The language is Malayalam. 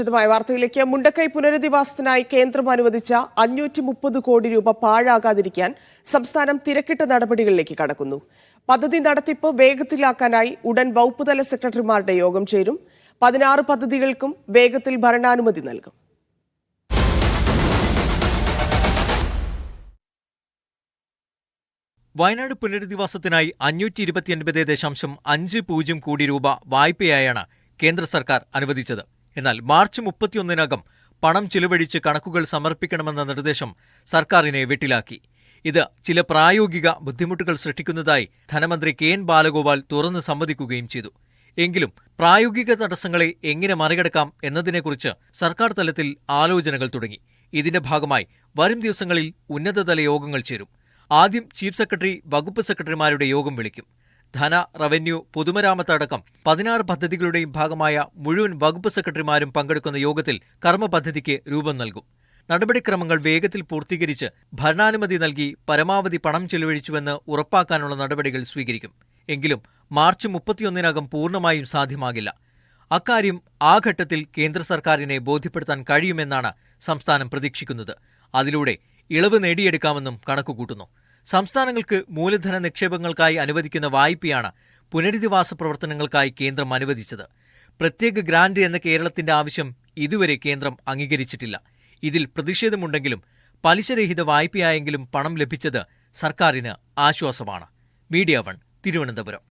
വിശദമായ വാർത്തയിലേക്ക് മുണ്ടക്കൈ പുനരധിവാസത്തിനായി കേന്ദ്രം അനുവദിച്ച അഞ്ഞൂറ്റി മുപ്പത് കോടി രൂപ പാഴാകാതിരിക്കാൻ സംസ്ഥാനം തിരക്കിട്ട നടപടികളിലേക്ക് കടക്കുന്നു. പദ്ധതി നടത്തിപ്പ് വേഗത്തിലാക്കാനായി ഉടൻ വകുപ്പുതല സെക്രട്ടറിമാരുടെ യോഗം ചേരും. പതിനാറ് പദ്ധതികൾക്കും വേഗത്തിൽ ഭരണാനുമതി നൽകും. വയനാട് പുനരധിവാസത്തിനായി അഞ്ഞൂറ്റി ഇരുപത്തിയൊൻപത് ദശാംശം അഞ്ച് പൂജ്യം കോടി രൂപ വായ്പയായാണ് കേന്ദ്ര സർക്കാർ അനുവദിച്ചത്. എന്നാൽ മാർച്ച് മുപ്പത്തിയൊന്നിനകം പണം ചിലവഴിച്ച് കണക്കുകൾ സമർപ്പിക്കണമെന്ന നിർദ്ദേശം സർക്കാരിനെ വെട്ടിലാക്കി. ഇത് ചില പ്രായോഗിക ബുദ്ധിമുട്ടുകൾ സൃഷ്ടിക്കുന്നതായി ധനമന്ത്രി കെ എൻ ബാലഗോപാൽ തുറന്ന് സമ്മതിക്കുകയും ചെയ്തു. എങ്കിലും പ്രായോഗിക തടസ്സങ്ങളെ എങ്ങനെ മറികടക്കാം എന്നതിനെക്കുറിച്ച് സർക്കാർ തലത്തിൽ ആലോചനകൾ തുടങ്ങി. ഇതിന്റെ ഭാഗമായി വരും ദിവസങ്ങളിൽ ഉന്നതതല യോഗങ്ങൾ ചേരും. ആദ്യം ചീഫ് സെക്രട്ടറി വകുപ്പ് സെക്രട്ടറിമാരുടെ യോഗം വിളിക്കും. ധന റവന്യൂ പൊതുമരാമത്ത് അടക്കം പതിനാറ് പദ്ധതികളുടെയും ഭാഗമായ മുഴുവൻ വകുപ്പ് സെക്രട്ടറിമാരും പങ്കെടുക്കുന്ന യോഗത്തിൽ കർമ്മ പദ്ധതിക്ക് രൂപം നൽകും. നടപടിക്രമങ്ങൾ വേഗത്തിൽ പൂർത്തീകരിച്ച് ഭരണാനുമതി നൽകി പരമാവധി പണം ചെലവഴിച്ചുവെന്ന് ഉറപ്പാക്കാനുള്ള നടപടികൾ സ്വീകരിക്കും. എങ്കിലും മാർച്ച് മുപ്പത്തിയൊന്നിനകം പൂർണമായും സാധ്യമാകില്ല. അക്കാര്യം ആ ഘട്ടത്തിൽ കേന്ദ്ര സർക്കാരിനെ ബോധ്യപ്പെടുത്താൻ കഴിയുമെന്നാണ് സംസ്ഥാനം പ്രതീക്ഷിക്കുന്നത്. അതിലൂടെ ഇളവ് നേടിയെടുക്കാമെന്നും കണക്കുകൂട്ടുന്നു. സംസ്ഥാനങ്ങൾക്ക് മൂലധന നിക്ഷേപങ്ങൾക്കായി അനുവദിക്കുന്ന വായ്പയാണ് പുനരധിവാസ പ്രവർത്തനങ്ങൾക്കായി കേന്ദ്രം അനുവദിച്ചത്. പ്രത്യേക ഗ്രാന്റ് എന്ന കേരളത്തിന്റെ ആവശ്യം ഇതുവരെ കേന്ദ്രം അംഗീകരിച്ചിട്ടില്ല. ഇതിൽ പ്രതിഷേധമുണ്ടെങ്കിലും പലിശരഹിത വായ്പയായെങ്കിലും പണം ലഭിച്ചത് സർക്കാരിന് ആശ്വാസമാണ്. Media one Thiruvananthapuram.